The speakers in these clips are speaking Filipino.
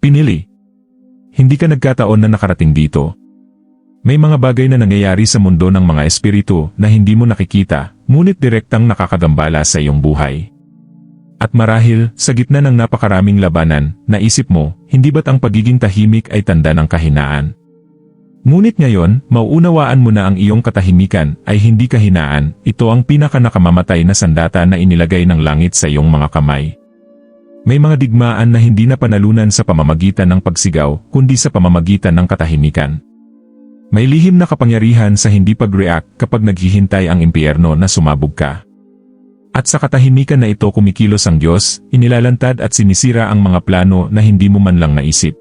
Pinili. Hindi ka nagkataon na nakarating dito. May mga bagay na nangyayari sa mundo ng mga espiritu na hindi mo nakikita, ngunit direktang nakakagambala sa iyong buhay. At marahil, sa gitna ng napakaraming labanan, naisip mo, hindi ba't ang pagiging tahimik ay tanda ng kahinaan? Ngunit ngayon, mauunawaan mo na ang iyong katahimikan ay hindi kahinaan, ito ang pinakanakamamatay na sandata na inilagay ng langit sa iyong mga kamay. May mga digmaan na hindi na panalunan sa pamamagitan ng pagsigaw, kundi sa pamamagitan ng katahimikan. May lihim na kapangyarihan sa hindi pag-react kapag naghihintay ang impyerno na sumabog ka. At sa katahimikan na ito kumikilos ang Diyos, inilalantad at sinisira ang mga plano na hindi mo man lang naisip.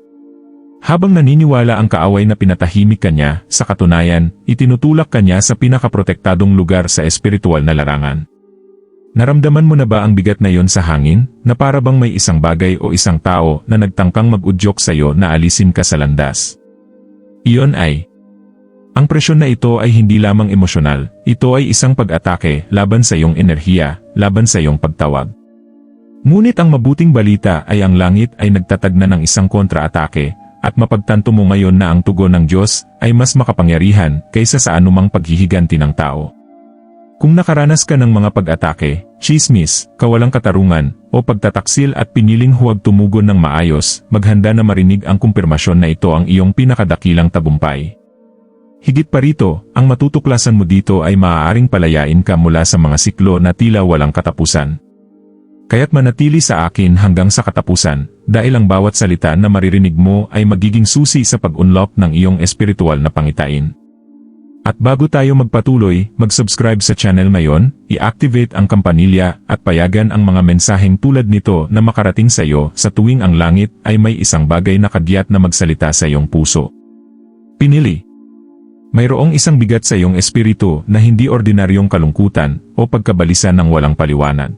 Habang naniniwala ang kaaway na pinatahimik kanya, sa katunayan, itinutulak kanya sa pinakaprotektadong lugar sa espiritual na larangan. Naramdaman mo na ba ang bigat na yon sa hangin, na para bang may isang bagay o isang tao na nagtangkang mag-udyok sa iyo na alisin ka sa landas? Iyon ay, ang presyon na ito ay hindi lamang emosyonal, ito ay isang pag-atake laban sa iyong enerhiya, laban sa iyong pagtawag. Ngunit ang mabuting balita ay ang langit ay nagtatag na ng isang kontra-atake, at mapagtanto mo ngayon na ang tugon ng Diyos ay mas makapangyarihan kaysa sa anumang paghihiganti ng tao. Kung nakaranas ka ng mga pag-atake, chismis, kawalang katarungan, o pagtataksil at piniling huwag tumugon ng maayos, maghanda na marinig ang kumpirmasyon na ito ang iyong pinakadakilang tagumpay. Higit pa rito, ang matutuklasan mo dito ay maaaring palayain ka mula sa mga siklo na tila walang katapusan. Kaya't manatili sa akin hanggang sa katapusan, dahil ang bawat salita na maririnig mo ay magiging susi sa pag-unlock ng iyong espiritual na pangitain. At bago tayo magpatuloy, mag-subscribe sa channel ngayon, i-activate ang kampanilya at payagan ang mga mensaheng tulad nito na makarating sa iyo sa tuwing ang langit ay may isang bagay na kagyat na magsalita sa iyong puso. Pinili Mayroong isang bigat sa iyong espiritu na hindi ordinaryong kalungkutan o pagkabalisa ng walang paliwanag.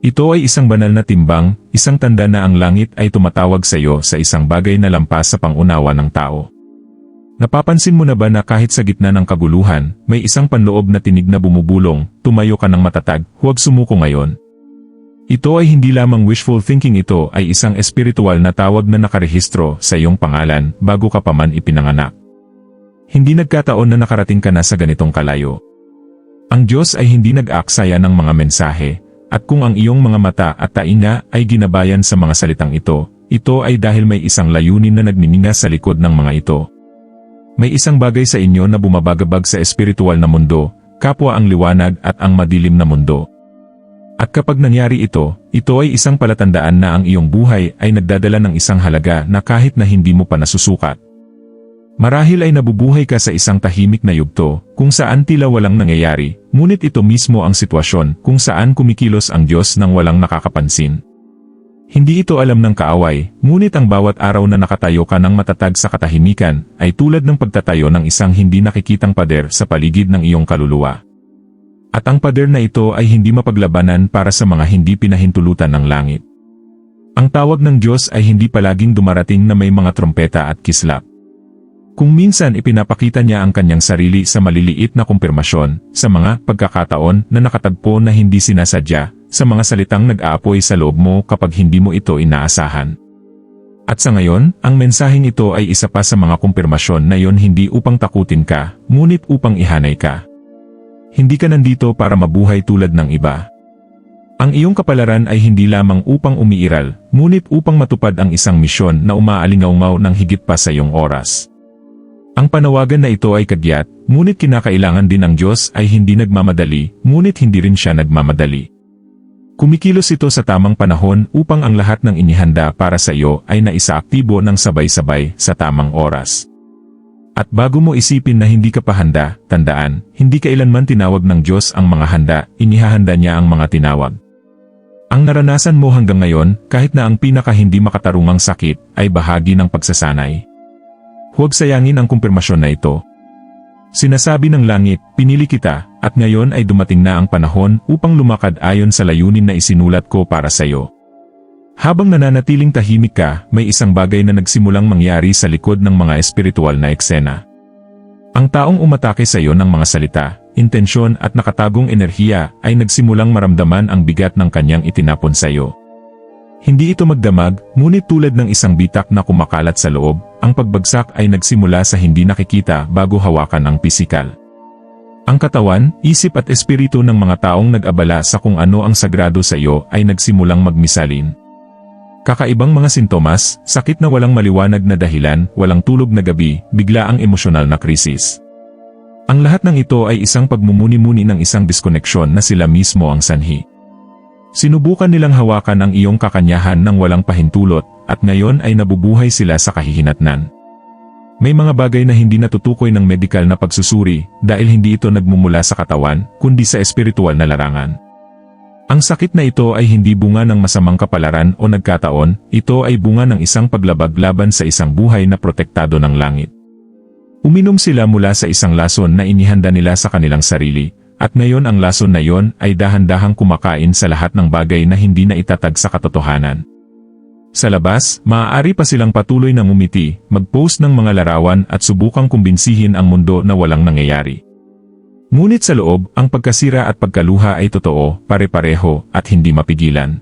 Ito ay isang banal na timbang, isang tanda na ang langit ay tumatawag sa iyo sa isang bagay na lampas sa pangunawa ng tao. Napapansin mo na ba na kahit sa gitna ng kaguluhan, may isang panloob na tinig na bumubulong, tumayo ka ng matatag, huwag sumuko ngayon. Ito ay hindi lamang wishful thinking ito ay isang espiritual na tawag na nakarehistro sa iyong pangalan bago ka pa man ipinanganak. Hindi nagkataon na nakarating ka na sa ganitong kalayo. Ang Diyos ay hindi nag-aaksaya ng mga mensahe, at kung ang iyong mga mata at tainga ay ginabayan sa mga salitang ito, ito ay dahil may isang layunin na nagnininga sa likod ng mga ito. May isang bagay sa inyo na bumabagabag sa espiritual na mundo, kapwa ang liwanag at ang madilim na mundo. At kapag nangyari ito, ito ay isang palatandaan na ang iyong buhay ay nagdadala ng isang halaga na kahit na hindi mo pa nasusukat. Marahil ay nabubuhay ka sa isang tahimik na yugto, kung saan tila walang nangyayari, ngunit ito mismo ang sitwasyon kung saan kumikilos ang Diyos nang walang nakakapansin. Hindi ito alam ng kaaway, ngunit ang bawat araw na nakatayo ka ng matatag sa katahimikan, ay tulad ng pagtatayo ng isang hindi nakikitang pader sa paligid ng iyong kaluluwa. At ang pader na ito ay hindi mapaglabanan para sa mga hindi pinahintulutan ng langit. Ang tawag ng Diyos ay hindi palaging dumarating na may mga trompeta at kislap. Kung minsan ipinapakita niya ang kanyang sarili sa maliliit na kumpirmasyon, sa mga pagkakataon na nakatagpo na hindi sinasadya, sa mga salitang nag-aapoy sa loob mo kapag hindi mo ito inaasahan. At sa ngayon, ang mensaheng ito ay isa pa sa mga kumpirmasyon na yon hindi upang takutin ka, ngunit upang ihanay ka. Hindi ka nandito para mabuhay tulad ng iba. Ang iyong kapalaran ay hindi lamang upang umiiral, ngunit upang matupad ang isang misyon na umaalingaungaw ng higit pa sa iyong oras. Ang panawagan na ito ay kagyat, ngunit kinakailangan din ng Diyos ay hindi nagmamadali, ngunit hindi rin siya nagmamadali. Kumikilos ito sa tamang panahon upang ang lahat ng inihanda para sa iyo ay naisaaktibo ng sabay-sabay sa tamang oras. At bago mo isipin na hindi ka pa handa, tandaan, hindi kailanman tinawag ng Diyos ang mga handa, inihahanda niya ang mga tinawag. Ang naranasan mo hanggang ngayon, kahit na ang pinaka hindi makatarungang sakit, ay bahagi ng pagsasanay. Huwag sayangin ang kumpirmasyon na ito. Sinasabi ng langit, pinili kita, at ngayon ay dumating na ang panahon upang lumakad ayon sa layunin na isinulat ko para sa iyo. Habang nananatiling tahimik ka, may isang bagay na nagsimulang mangyari sa likod ng mga espiritual na eksena. Ang taong umatake sa iyo ng mga salita, intensyon at nakatagong enerhiya ay nagsimulang maramdaman ang bigat ng kanyang itinapon sa iyo. Hindi ito magdamag, ngunit tulad ng isang bitak na kumakalat sa loob, ang pagbagsak ay nagsimula sa hindi nakikita bago hawakan ang pisikal. Ang katawan, isip at espiritu ng mga taong nag-abala sa kung ano ang sagrado sa iyo ay nagsimulang magmisalin. Kakaibang mga sintomas, sakit na walang maliwanag na dahilan, walang tulog na gabi, bigla ang emosyonal na krisis. Ang lahat ng ito ay isang pagmumuni-muni ng isang diskoneksyon na sila mismo ang sanhi. Sinubukan nilang hawakan ang iyong kakanyahan ng walang pahintulot, at ngayon ay nabubuhay sila sa kahihinatnan. May mga bagay na hindi natutukoy ng medikal na pagsusuri dahil hindi ito nagmumula sa katawan, kundi sa espiritual na larangan. Ang sakit na ito ay hindi bunga ng masamang kapalaran o nagkataon, ito ay bunga ng isang paglabag laban sa isang buhay na protektado ng langit. Uminom sila mula sa isang lason na inihanda nila sa kanilang sarili, at ngayon ang lason na yon ay dahan-dahang kumakain sa lahat ng bagay na hindi na itatag sa katotohanan. Sa labas, maaari pa silang patuloy na ngumiti, mag-post ng mga larawan at subukang kumbinsihin ang mundo na walang nangyayari. Ngunit sa loob, ang pagkasira at pagkaluha ay totoo, pare-pareho, at hindi mapigilan.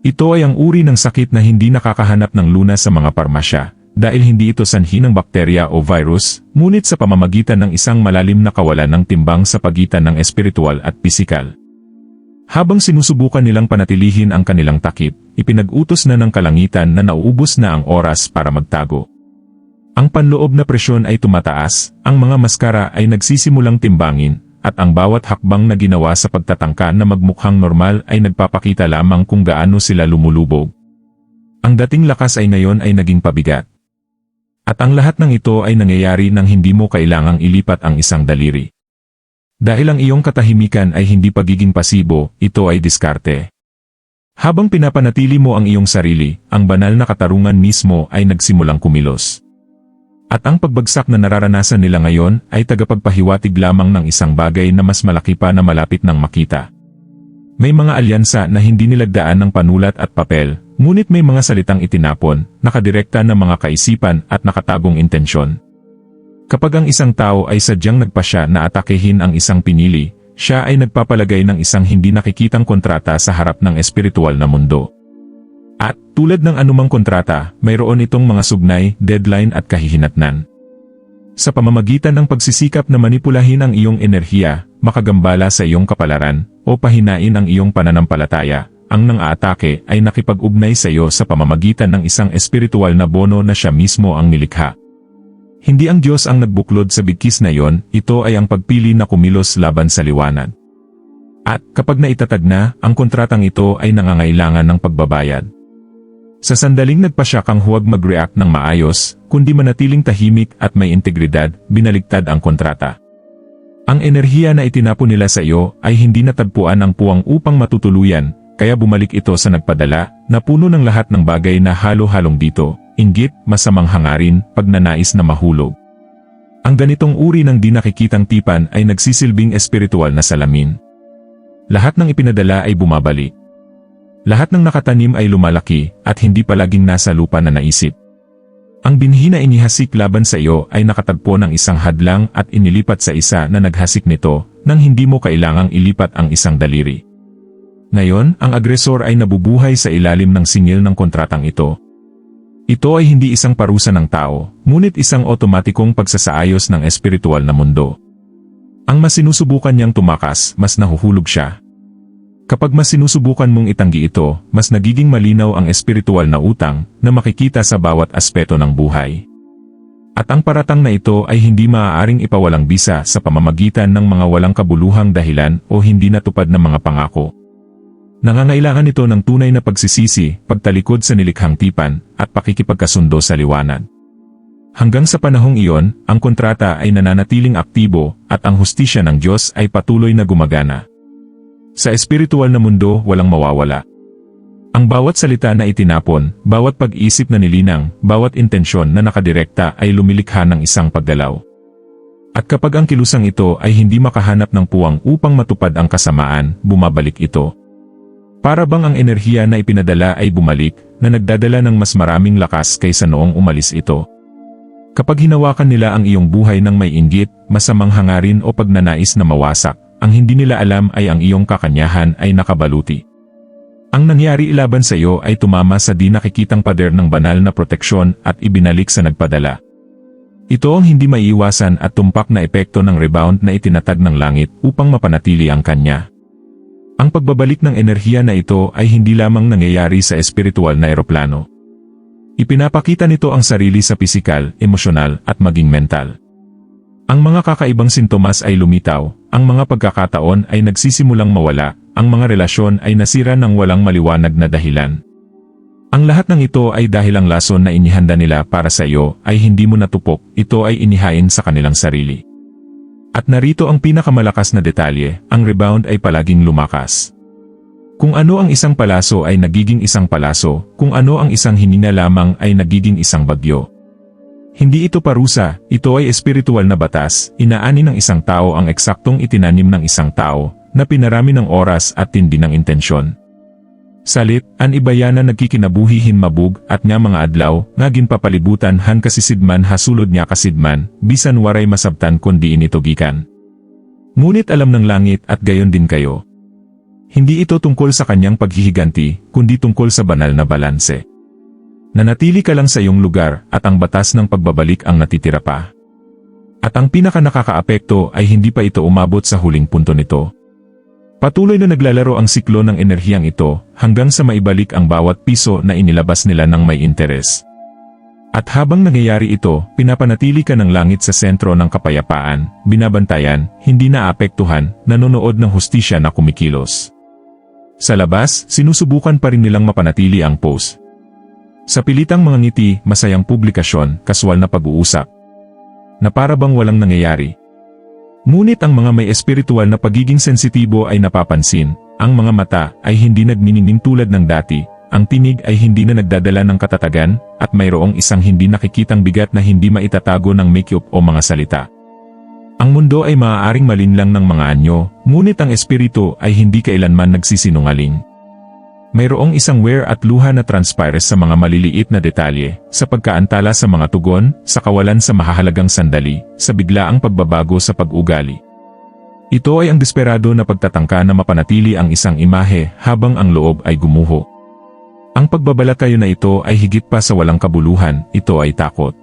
Ito ay ang uri ng sakit na hindi nakakahanap ng lunas sa mga parmasya, dahil hindi ito sanhi ng bakterya o virus, ngunit sa pamamagitan ng isang malalim na kawalan ng timbang sa pagitan ng espiritual at pisikal. Habang sinusubukan nilang panatilihin ang kanilang takip, ipinag-utos na ng kalangitan na nauubos na ang oras para magtago. Ang panloob na presyon ay tumataas, ang mga maskara ay nagsisimulang timbangin, at ang bawat hakbang na ginawa sa pagtatangka na magmukhang normal ay nagpapakita lamang kung gaano sila lumulubog. Ang dating lakas ay ngayon ay naging pabigat. At ang lahat ng ito ay nangyayari nang hindi mo kailangang ilipat ang isang daliri. Dahil ang iyong katahimikan ay hindi pagiging pasibo, ito ay diskarte. Habang pinapanatili mo ang iyong sarili, ang banal na katarungan mismo ay nagsimulang kumilos. At ang pagbagsak na nararanasan nila ngayon ay tagapagpahiwatig lamang ng isang bagay na mas malaki pa na malapit ng makita. May mga alyansa na hindi nilagdaan ng panulat at papel, Ngunit may mga salitang itinapon, nakadirekta ng mga kaisipan at nakatagong intensyon. Kapag ang isang tao ay sadyang nagpasya na atakehin ang isang pinili, siya ay nagpapalagay ng isang hindi nakikitang kontrata sa harap ng espiritual na mundo. At, tulad ng anumang kontrata, mayroon itong mga sugnay, deadline at kahihinatnan. Sa pamamagitan ng pagsisikap na manipulahin ang iyong enerhiya, makagambala sa iyong kapalaran, o pahinain ang iyong pananampalataya, ang nang aatake ay nakipag-ugnay sa iyo sa pamamagitan ng isang espiritual na bono na siya mismo ang nilikha. Hindi ang Diyos ang nagbuklod sa bigkis na yon, ito ay ang pagpili na kumilos laban sa liwanag. At kapag naitatag na, ang kontratang ito ay nangangailangan ng pagbabayad. Sa sandaling nagpasya kang huwag mag-react ng maayos, kundi manatiling tahimik at may integridad, binaligtad ang kontrata. Ang enerhiya na itinapon nila sa iyo ay hindi natagpuan ng puwang upang matutuluyan, kaya bumalik ito sa nagpadala, na puno ng lahat ng bagay na halo-halong dito, inggit, masamang hangarin, pagnanais na mahulog. Ang ganitong uri ng di nakikitang tipan ay nagsisilbing espiritual na salamin. Lahat ng ipinadala ay bumabalik. Lahat ng nakatanim ay lumalaki, at hindi palaging nasa lupa na naisip. Ang binhi na inihasik laban sa iyo ay nakatagpo ng isang hadlang at inilipat sa isa na naghasik nito, nang hindi mo kailangang ilipat ang isang daliri. Ngayon, ang agresor ay nabubuhay sa ilalim ng singil ng kontratang ito. Ito ay hindi isang parusa ng tao, ngunit isang otomatikong pagsasaayos ng espiritual na mundo. Ang mas sinusubukan niyang tumakas, mas nahuhulog siya. Kapag mas sinusubukan mong itanggi ito, mas nagiging malinaw ang espiritual na utang na makikita sa bawat aspeto ng buhay. At ang paratang na ito ay hindi maaaring ipawalang bisa sa pamamagitan ng mga walang kabuluhang dahilan o hindi natupad na mga pangako. Nangangailangan ito ng tunay na pagsisisi, pagtalikod sa nilikhang tipan, at pakikipagkasundo sa liwanag. Hanggang sa panahong iyon, ang kontrata ay nananatiling aktibo, at ang hustisya ng Diyos ay patuloy na gumagana. Sa espiritual na mundo, walang mawawala. Ang bawat salita na itinapon, bawat pag-isip na nilinang, bawat intensyon na nakadirekta ay lumilikha ng isang pagdalaw. At kapag ang kilusang ito ay hindi makahanap ng puwang upang matupad ang kasamaan, bumabalik ito. Para bang ang enerhiya na ipinadala ay bumalik, na nagdadala ng mas maraming lakas kaysa noong umalis ito. Kapag hinawakan nila ang iyong buhay ng may inggit, masamang hangarin o pagnanais na mawasak, ang hindi nila alam ay ang iyong kakanyahan ay nakabaluti. Ang nangyari ilaban sa iyo ay tumama sa di nakikitang pader ng banal na proteksyon at ibinalik sa nagpadala. Ito ang hindi maiiwasan at tumpak na epekto ng rebound na itinatag ng langit upang mapanatili ang kanya. Ang pagbabalik ng enerhiya na ito ay hindi lamang nangyayari sa espiritual na eroplano. Ipinapakita nito ang sarili sa pisikal, emosyonal, at maging mental. Ang mga kakaibang sintomas ay lumitaw, ang mga pagkakataon ay nagsisimulang mawala, ang mga relasyon ay nasira ng walang maliwanag na dahilan. Ang lahat ng ito ay dahil ang lason na inihanda nila para sa iyo ay hindi mo natupok, ito ay inihain sa kanilang sarili. At narito ang pinakamalakas na detalye, ang rebound ay palaging lumakas. Kung ano ang isang palaso ay nagiging isang palaso, kung ano ang isang hinina lamang ay nagiging isang bagyo. Hindi ito parusa, ito ay espiritual na batas, inaani ng isang tao ang eksaktong itinanim ng isang tao, na pinarami ng oras at tindi ng intensyon. Salit, an ibaya na nagkikinabuhi hinmabug at nga mga adlaw, nga ginpapalibutan han kasisidman hasulod niya kasidman, bisan waray masabtan kundi inito gikan. Ngunit alam ng langit at gayon din kayo. Hindi ito tungkol sa kanyang paghihiganti, kundi tungkol sa banal na balanse. Nanatili ka lang sa iyong lugar at ang batas ng pagbabalik ang natitira pa. At ang pinaka nakakaapekto ay hindi pa ito umabot sa huling punto nito. Patuloy na naglalaro ang siklo ng enerhiyang ito hanggang sa maibalik ang bawat piso na inilabas nila ng may interes. At habang nangyayari ito, pinapanatili ka ng langit sa sentro ng kapayapaan, binabantayan, hindi naapektuhan, nanonood ng hustisya na kumikilos. Sa labas, sinusubukan pa rin nilang mapanatili ang pose. Sa pilitang mga ngiti, masayang publikasyon, kaswal na pag-uusap. Na para bang walang nangyayari. Ngunit ang mga may espiritual na pagiging sensitibo ay napapansin, ang mga mata ay hindi nagniningning tulad ng dati, ang tinig ay hindi na nagdadala ng katatagan, at mayroong isang hindi nakikitang bigat na hindi maitatago ng makeup o mga salita. Ang mundo ay maaaring malinlang ng mga anyo, ngunit ang espiritu ay hindi kailanman nagsisinungaling. Mayroong isang wear at luha na transpires sa mga maliliit na detalye, sa pagkaantala sa mga tugon, sa kawalan sa mahahalagang sandali, sa biglaang pagbabago sa pag-ugali. Ito ay ang desperado na pagtatangka na mapanatili ang isang imahe habang ang loob ay gumuho. Ang pagbabalakayo na ito ay higit pa sa walang kabuluhan, ito ay takot.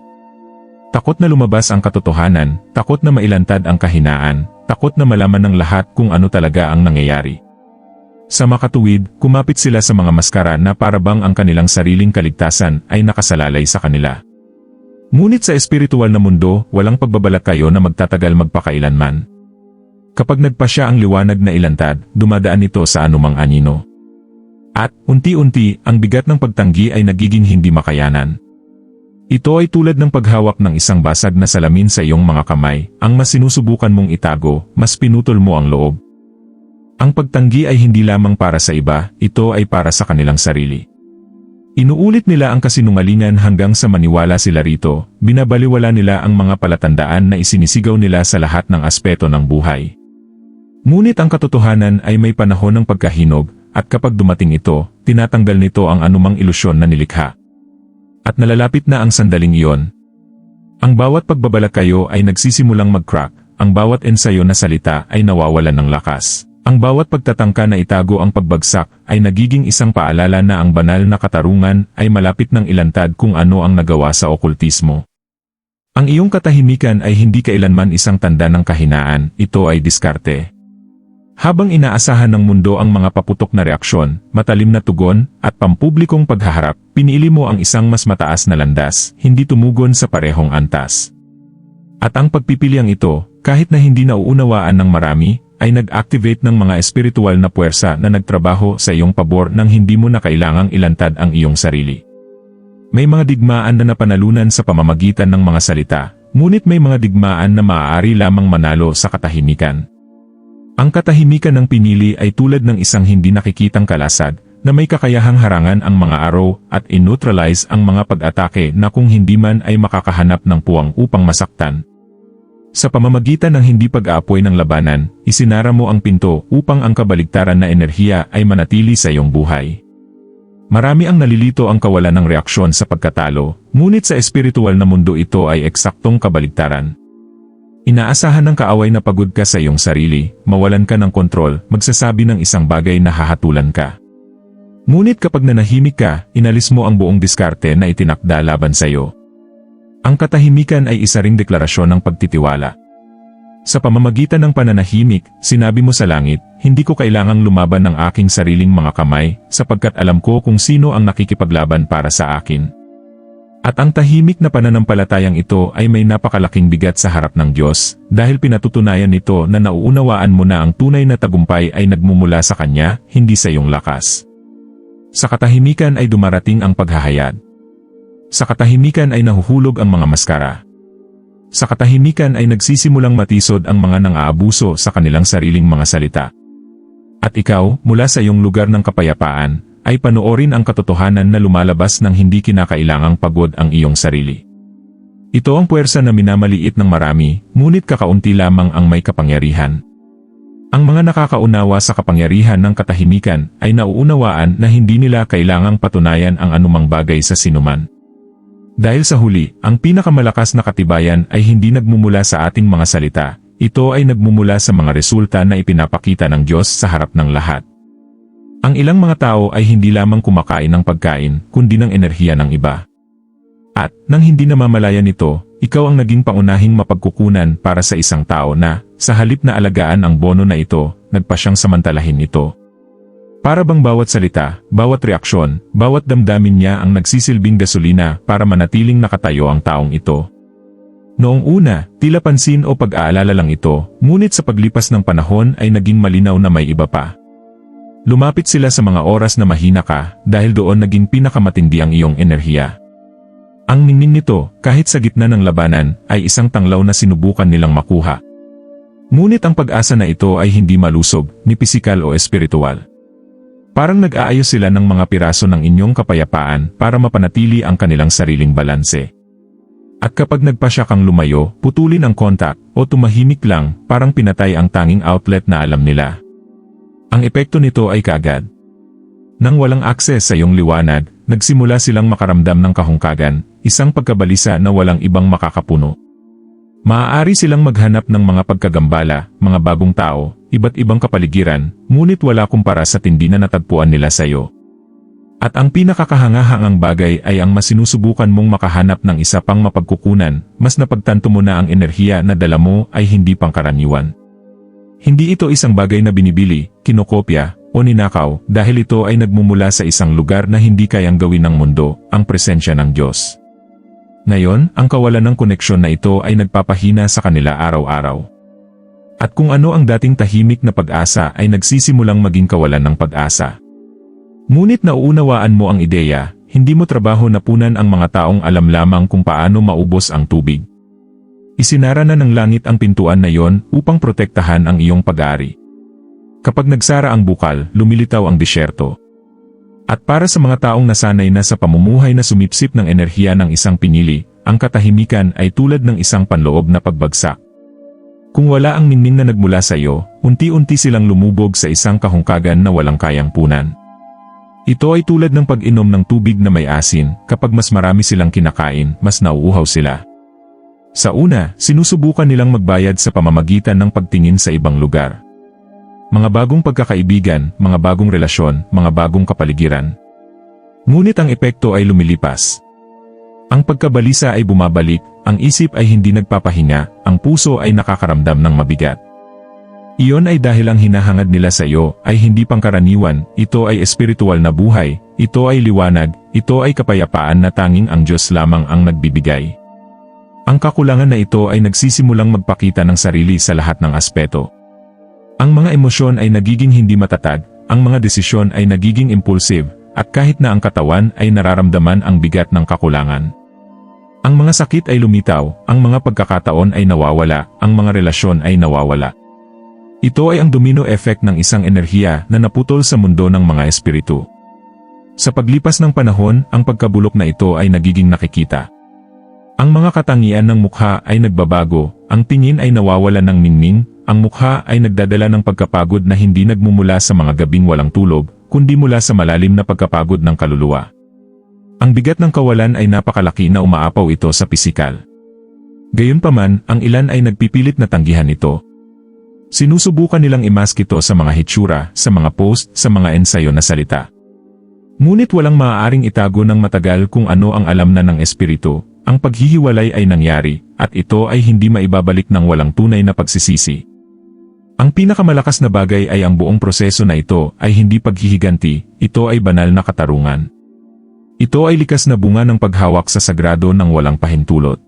Takot na lumabas ang katotohanan, takot na mailantad ang kahinaan, takot na malaman ng lahat kung ano talaga ang nangyayari. Sa makatuwid, kumapit sila sa mga maskara na parabang ang kanilang sariling kaligtasan ay nakasalalay sa kanila. Ngunit sa espiritual na mundo, walang pagbabalakayo na magtatagal magpakailanman. Kapag nagpasya ang liwanag na ilantad, dumadaan ito sa anumang anino. At, unti-unti, ang bigat ng pagtanggi ay nagiging hindi makayanan. Ito ay tulad ng paghawak ng isang basag na salamin sa iyong mga kamay, ang mas sinusubukan mong itago, mas pinutol mo ang loob. Ang pagtanggi ay hindi lamang para sa iba, ito ay para sa kanilang sarili. Inuulit nila ang kasinungalingan hanggang sa maniwala sila rito, binabaliwala nila ang mga palatandaan na isinisigaw nila sa lahat ng aspeto ng buhay. Ngunit ang katotohanan ay may panahon ng pagkahinog, at kapag dumating ito, tinatanggal nito ang anumang ilusyon na nilikha. At nalalapit na ang sandaling iyon. Ang bawat pagbabalakayo ay nagsisimulang mag-crack, ang bawat ensayo na salita ay nawawalan ng lakas. Ang bawat pagtatangka na itago ang pagbagsak ay nagiging isang paalala na ang banal na katarungan ay malapit ng ilantad kung ano ang nagawa sa okultismo. Ang iyong katahimikan ay hindi kailanman isang tanda ng kahinaan, ito ay diskarte. Habang inaasahan ng mundo ang mga paputok na reaksyon, matalim na tugon, at pampublikong paghaharap, pinili mo ang isang mas mataas na landas, hindi tumugon sa parehong antas. At ang pagpipiliang ito, kahit na hindi nauunawaan ng marami, ay nag-activate ng mga espiritual na puwersa na nagtrabaho sa iyong pabor nang hindi mo na kailangang ilantad ang iyong sarili. May mga digmaan na napanalunan sa pamamagitan ng mga salita, ngunit may mga digmaan na maaari lamang manalo sa katahimikan. Ang katahimikan ng pinili ay tulad ng isang hindi nakikitang kalasag, na may kakayahang harangan ang mga araw at in-neutralize ang mga pag-atake na kung hindi man ay makakahanap ng puwang upang masaktan. Sa pamamagitan ng hindi pag-aapoy ng labanan, isinara mo ang pinto upang ang kabaligtaran na enerhiya ay manatili sa iyong buhay. Marami ang nalilito ang kawalan ng reaksyon sa pagkatalo, ngunit sa espiritual na mundo ito ay eksaktong kabaligtaran. Inaasahan ng kaaway na pagod ka sa iyong sarili, mawalan ka ng kontrol, magsasabi ng isang bagay na hahatulan ka. Ngunit kapag nanahimik ka, inalis mo ang buong diskarte na itinakda laban sa iyo. Ang katahimikan ay isa ring deklarasyon ng pagtitiwala. Sa pamamagitan ng pananahimik, sinabi mo sa langit, hindi ko kailangang lumaban ng aking sariling mga kamay, sapagkat alam ko kung sino ang nakikipaglaban para sa akin. At ang tahimik na pananampalatayang ito ay may napakalaking bigat sa harap ng Diyos, dahil pinatutunayan nito na nauunawaan mo na ang tunay na tagumpay ay nagmumula sa Kanya, hindi sa iyong lakas. Sa katahimikan ay dumarating ang paghahayag. Sa katahimikan ay nahuhulog ang mga maskara. Sa katahimikan ay nagsisimulang matisod ang mga nang-aabuso sa kanilang sariling mga salita. At ikaw, mula sa iyong lugar ng kapayapaan, ay panoorin ang katotohanan na lumalabas ng hindi kinakailangang pagod ang iyong sarili. Ito ang puwersa na minamaliit ng marami, ngunit kakaunti lamang ang may kapangyarihan. Ang mga nakakaunawa sa kapangyarihan ng katahimikan ay nauunawaan na hindi nila kailangang patunayan ang anumang bagay sa sinuman. Dahil sa huli, ang pinakamalakas na katibayan ay hindi nagmumula sa ating mga salita, ito ay nagmumula sa mga resulta na ipinapakita ng Diyos sa harap ng lahat. Ang ilang mga tao ay hindi lamang kumakain ng pagkain, kundi ng enerhiya ng iba. At, nang hindi namamalayan nito, ikaw ang naging paunahing mapagkukunan para sa isang tao na, sa halip na alagaan ang bono na ito, nagpa siyang samantalahin ito. Para bang bawat salita, bawat reaksyon, bawat damdamin niya ang nagsisilbing gasolina para manatiling nakatayo ang taong ito. Noong una, tila pansin o pag-aalala lang ito, ngunit sa paglipas ng panahon ay naging malinaw na may iba pa. Lumapit sila sa mga oras na mahina ka dahil doon naging pinakamatindi ang iyong enerhiya. Ang ningning nito, kahit sa gitna ng labanan, ay isang tanglaw na sinubukan nilang makuha. Ngunit ang pag-asa na ito ay hindi malusog, ni pisikal o espiritual. Parang nag-aayos sila ng mga piraso ng inyong kapayapaan para mapanatili ang kanilang sariling balanse. At kapag nagpasya kang lumayo, putulin ang kontak o tumahimik lang, parang pinatay ang tanging outlet na alam nila. Ang epekto nito ay kaagad. Nang walang akses sa iyong liwanag, nagsimula silang makaramdam ng kahungkagan, isang pagkabalisa na walang ibang makakapuno. Maaari silang maghanap ng mga pagkagambala, mga bagong tao, iba't ibang kapaligiran, ngunit wala kumpara sa tindi na natagpuan nila sa iyo. At ang pinakakahangahangang bagay ay ang masinusubukan mong makahanap ng isa pang mapagkukunan, mas napagtanto mo na ang enerhiya na dala mo ay hindi pangkaraniwan. Hindi ito isang bagay na binibili, kinokopya, o ninakaw dahil ito ay nagmumula sa isang lugar na hindi kayang gawin ng mundo, ang presensya ng Diyos. Ngayon, ang kawalan ng koneksyon na ito ay nagpapahina sa kanila araw-araw. At kung ano ang dating tahimik na pag-asa ay nagsisimulang maging kawalan ng pag-asa. Ngunit nauunawaan mo ang ideya, hindi mo trabaho na punan ang mga taong alam lamang kung paano maubos ang tubig. Isinara na ng langit ang pintuan na yon upang protektahan ang iyong pag-ari. Kapag nagsara ang bukal, lumilitaw ang disyerto. At para sa mga taong nasanay na sa pamumuhay na sumipsip ng enerhiya ng isang pinili, ang katahimikan ay tulad ng isang panloob na pagbagsak. Kung wala ang ningning na nagmula sa iyo, unti-unti silang lumubog sa isang kahungkagan na walang kayang punan. Ito ay tulad ng pag-inom ng tubig na may asin, kapag mas marami silang kinakain, mas nauuhaw sila. Sa una, sinusubukan nilang magbayad sa pamamagitan ng pagtingin sa ibang lugar. Mga bagong pagkakaibigan, mga bagong relasyon, mga bagong kapaligiran. Ngunit ang epekto ay lumilipas. Ang pagkabalisa ay bumabalik, ang isip ay hindi nagpapahinga, ang puso ay nakakaramdam ng mabigat. Iyon ay dahil ang hinahangad nila sa iyo ay hindi pangkaraniwan, ito ay espiritual na buhay, ito ay liwanag, ito ay kapayapaan na tanging ang Diyos lamang ang nagbibigay. Ang kakulangan na ito ay nagsisimulang magpakita ng sarili sa lahat ng aspeto. Ang mga emosyon ay nagiging hindi matatag, ang mga desisyon ay nagiging impulsive, at kahit na ang katawan ay nararamdaman ang bigat ng kakulangan. Ang mga sakit ay lumitaw, ang mga pagkakataon ay nawawala, ang mga relasyon ay nawawala. Ito ay ang domino effect ng isang enerhiya na naputol sa mundo ng mga espiritu. Sa paglipas ng panahon, ang pagkabulok na ito ay nagiging nakikita. Ang mga katangian ng mukha ay nagbabago, ang tingin ay nawawala ng ningning, ang mukha ay nagdadala ng pagkapagod na hindi nagmumula sa mga gabing walang tulog, kundi mula sa malalim na pagkapagod ng kaluluwa. Ang bigat ng kawalan ay napakalaki na umaapaw ito sa pisikal. Gayunpaman, ang ilan ay nagpipilit na tanggihan ito. Sinusubukan nilang imask ito sa mga hitsura, sa mga post, sa mga ensayo na salita. Ngunit walang maaaring itago ng matagal kung ano ang alam na ng espiritu, ang paghihiwalay ay nangyari, at ito ay hindi maibabalik ng walang tunay na pagsisisi. Ang pinakamalakas na bagay ay ang buong proseso na ito ay hindi paghihiganti, ito ay banal na katarungan. Ito ay likas na bunga ng paghawak sa sagrado ng walang pahintulot.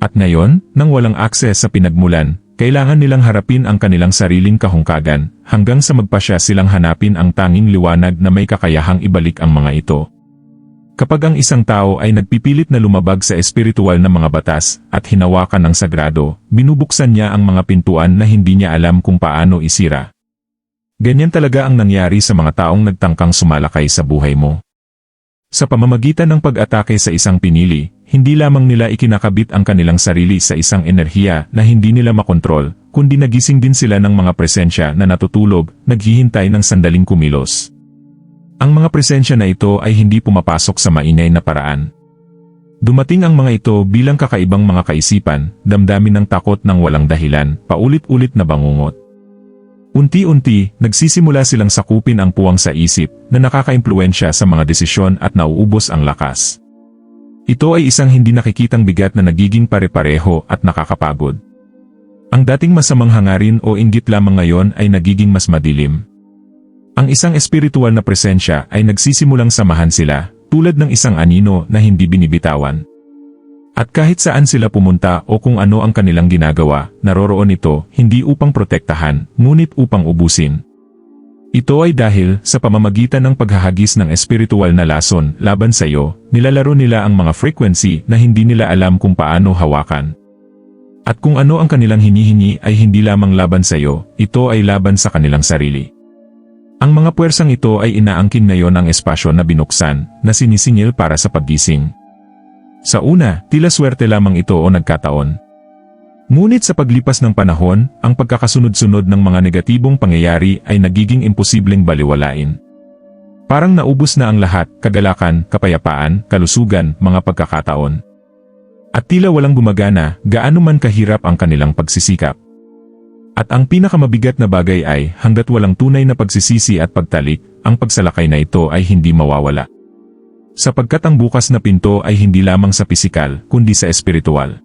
At ngayon, nang walang akses sa pinagmulan, kailangan nilang harapin ang kanilang sariling kahungkagan, hanggang sa magpasya silang hanapin ang tanging liwanag na may kakayahang ibalik ang mga ito. Kapag ang isang tao ay nagpipilit na lumabag sa espiritual na mga batas at hinawakan ng sagrado, binubuksan niya ang mga pintuan na hindi niya alam kung paano isira. Ganyan talaga ang nangyari sa mga taong nagtangkang sumalakay sa buhay mo. Sa pamamagitan ng pag-atake sa isang pinili, hindi lamang nila ikinakabit ang kanilang sarili sa isang enerhiya na hindi nila makontrol, kundi nagising din sila ng mga presensya na natutulog, naghihintay ng sandaling kumilos. Ang mga presensya na ito ay hindi pumapasok sa mainay na paraan. Dumating ang mga ito bilang kakaibang mga kaisipan, damdamin ng takot ng walang dahilan, paulit-ulit na bangungot. Unti-unti, nagsisimula silang sakupin ang puwang sa isip na nakakaimpluensya sa mga desisyon at nauubos ang lakas. Ito ay isang hindi nakikitang bigat na nagiging pare-pareho at nakakapagod. Ang dating masamang hangarin o inggit lamang ngayon ay nagiging mas madilim. Ang isang espiritual na presensya ay nagsisimulang samahan sila, tulad ng isang anino na hindi binibitawan. At kahit saan sila pumunta o kung ano ang kanilang ginagawa, naroroon ito hindi upang protektahan, ngunit upang ubusin. Ito ay dahil sa pamamagitan ng paghahagis ng espiritual na lason laban sa iyo, nilalaro nila ang mga frequency na hindi nila alam kung paano hawakan. At kung ano ang kanilang hinihingi ay hindi lamang laban sa iyo, ito ay laban sa kanilang sarili. Ang mga puwersang ito ay inaangkin ngayon ang espasyo na binuksan, na sinisingil para sa paggising. Sa una, tila swerte lamang ito o nagkataon. Ngunit sa paglipas ng panahon, ang pagkakasunod-sunod ng mga negatibong pangyayari ay nagiging imposibleng baliwalain. Parang naubos na ang lahat, kagalakan, kapayapaan, kalusugan, mga pagkakataon. At tila walang gumagana, gaano man kahirap ang kanilang pagsisikap. At ang pinakamabigat na bagay ay, hanggat walang tunay na pagsisisi at pagtalik, ang pagsalakay na ito ay hindi mawawala sapagkat ang bukas na pinto ay hindi lamang sa pisikal, kundi sa espiritual.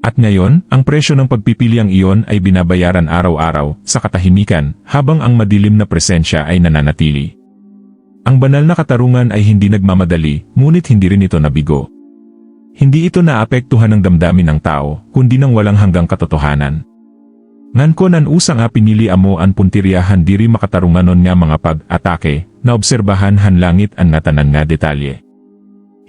At ngayon, ang presyo ng pagpipiliang iyon ay binabayaran araw-araw, sa katahimikan, habang ang madilim na presensya ay nananatili. Ang banal na katarungan ay hindi nagmamadali, ngunit hindi rin ito nabigo. Hindi ito naapektuhan ng damdamin ng tao, kundi ng walang hanggang katotohanan. Ngan ko nan usang a pinili amo an puntiryahan diri makatarunganon nga mga pag-atake, na obserbahan han langit ang natanan nga detalye.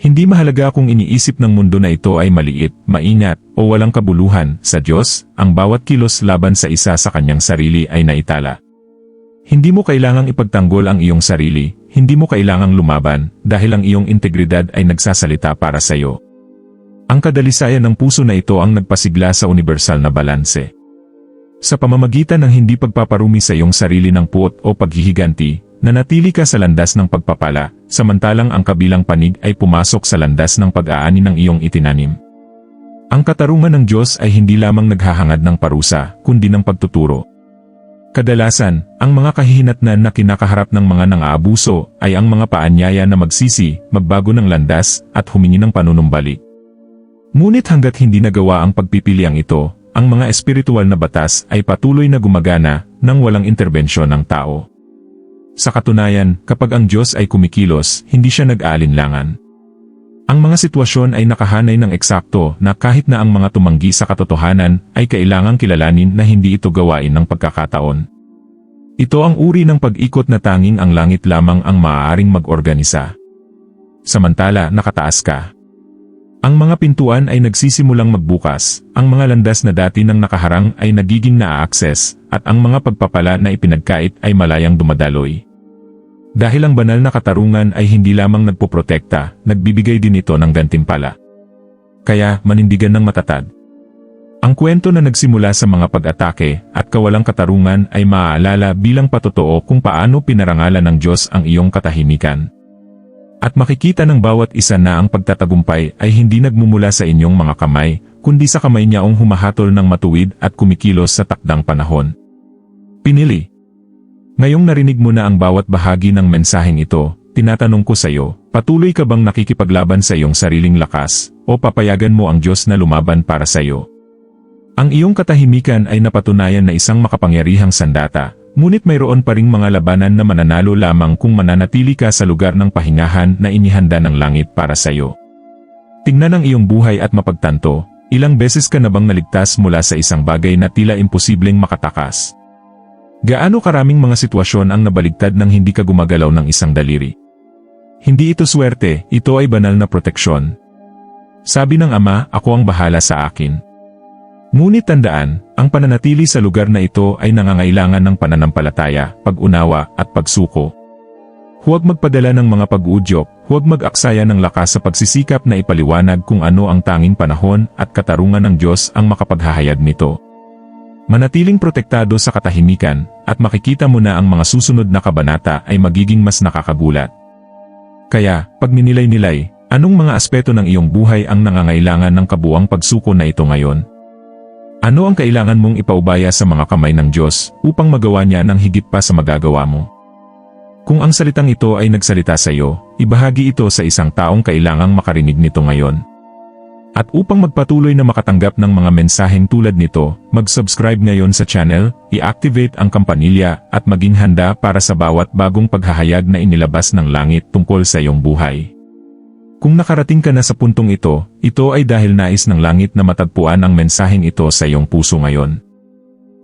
Hindi mahalaga kung iniisip ng mundo na ito ay maliit, maingat, o walang kabuluhan, sa Diyos, ang bawat kilos laban sa isa sa kanyang sarili ay naitala. Hindi mo kailangang ipagtanggol ang iyong sarili, hindi mo kailangang lumaban, dahil ang iyong integridad ay nagsasalita para sa iyo. Ang kadalisayan ng puso na ito ang nagpasigla sa universal na balanse. Sa pamamagitan ng hindi pagpaparumi sa iyong sarili ng puot o paghihiganti, nanatili ka sa landas ng pagpapala, samantalang ang kabilang panig ay pumasok sa landas ng pag-aani ng iyong itinanim. Ang katarungan ng Diyos ay hindi lamang naghahangad ng parusa, kundi ng pagtuturo. Kadalasan, ang mga kahihinatnan na kinakaharap ng mga nang-aabuso ay ang mga paanyaya na magsisi, magbago ng landas, at humingi ng panunumbalik. Ngunit hanggat hindi nagawa ang pagpipiliang ito, ang mga espiritual na batas ay patuloy na gumagana nang walang interbensyon ng tao. Sa katunayan, kapag ang Diyos ay kumikilos, hindi siya nag-aalinlangan. Ang mga sitwasyon ay nakahanay ng eksakto na kahit na ang mga tumanggi sa katotohanan ay kailangang kilalanin na hindi ito gawain ng pagkakataon. Ito ang uri ng pag-ikot na tanging ang langit lamang ang maaaring mag-organisa. Samantala, nakataas ka. Ang mga pintuan ay nagsisimulang magbukas, ang mga landas na dati nang nakaharang ay nagiging naa-access, at ang mga pagpapala na ipinagkait ay malayang dumadaloy. Dahil ang banal na katarungan ay hindi lamang nagpoprotekta, nagbibigay din ito ng gantimpala. Kaya, manindigan ng matatag. Ang kwento na nagsimula sa mga pag-atake at kawalang katarungan ay maaalala bilang patotoo kung paano pinarangalan ng Diyos ang iyong katahimikan. At makikita ng bawat isa na ang pagtatagumpay ay hindi nagmumula sa inyong mga kamay, kundi sa kamay niyaong humahatol ng matuwid at kumikilos sa takdang panahon. Pinili. Ngayong narinig mo na ang bawat bahagi ng mensaheng ito, tinatanong ko sa iyo, patuloy ka bang nakikipaglaban sa iyong sariling lakas, o papayagan mo ang Diyos na lumaban para sa iyo? Ang iyong katahimikan ay napatunayan na isang makapangyarihang sandata, ngunit mayroon pa ring mga labanan na mananalo lamang kung mananatili ka sa lugar ng pahingahan na inihanda ng langit para sa iyo. Tingnan ang iyong buhay at mapagtanto, ilang beses ka na bang naligtas mula sa isang bagay na tila imposibleng makatakas? Gaano karaming mga sitwasyon ang nabaligtad nang hindi ka gumagalaw ng isang daliri? Hindi ito swerte, ito ay banal na proteksyon. Sabi ng ama, ako ang bahala sa akin. Ngunit tandaan, ang pananatili sa lugar na ito ay nangangailangan ng pananampalataya, pag-unawa, at pagsuko. Huwag magpadala ng mga pag-uudyok, huwag mag-aksaya ng lakas sa pagsisikap na ipaliwanag kung ano ang tanging panahon at katarungan ng Diyos ang makapaghahayag nito. Manatiling protektado sa katahimikan, at makikita mo na ang mga susunod na kabanata ay magiging mas nakakagulat. Kaya, pag ninilay-nilay, anong mga aspeto ng iyong buhay ang nangangailangan ng kabuang pagsuko na ito ngayon? Ano ang kailangan mong ipaubaya sa mga kamay ng Diyos upang magawa niya ng higit pa sa magagawa mo? Kung ang salitang ito ay nagsalita sa iyo, ibahagi ito sa isang taong kailangang makarinig nito ngayon. At upang magpatuloy na makatanggap ng mga mensaheng tulad nito, mag-subscribe ngayon sa channel, i-activate ang kampanilya at maging handa para sa bawat bagong paghahayag na inilabas ng langit tungkol sa iyong buhay. Kung nakarating ka na sa puntong ito, ito ay dahil nais ng langit na matagpuan ang mensaheng ito sa iyong puso ngayon.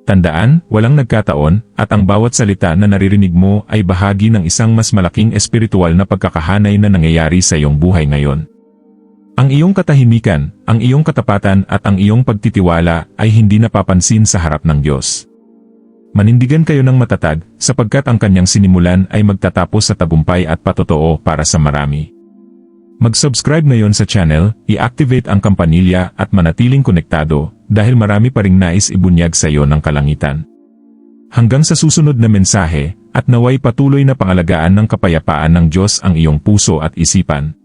Tandaan, walang nagkataon, at ang bawat salita na naririnig mo ay bahagi ng isang mas malaking espiritual na pagkakahanay na nangyayari sa iyong buhay ngayon. Ang iyong katahimikan, ang iyong katapatan at ang iyong pagtitiwala ay hindi napapansin sa harap ng Diyos. Manindigan kayo ng matatag, sapagkat ang kanyang sinimulan ay magtatapos sa tagumpay at patotoo para sa marami. Mag-subscribe ngayon sa channel, i-activate ang kampanilya at manatiling konektado dahil marami pa ring nais ibunyag sa iyo ng kalangitan. Hanggang sa susunod na mensahe, at naway patuloy na pangalagaan ng kapayapaan ng Diyos ang iyong puso at isipan.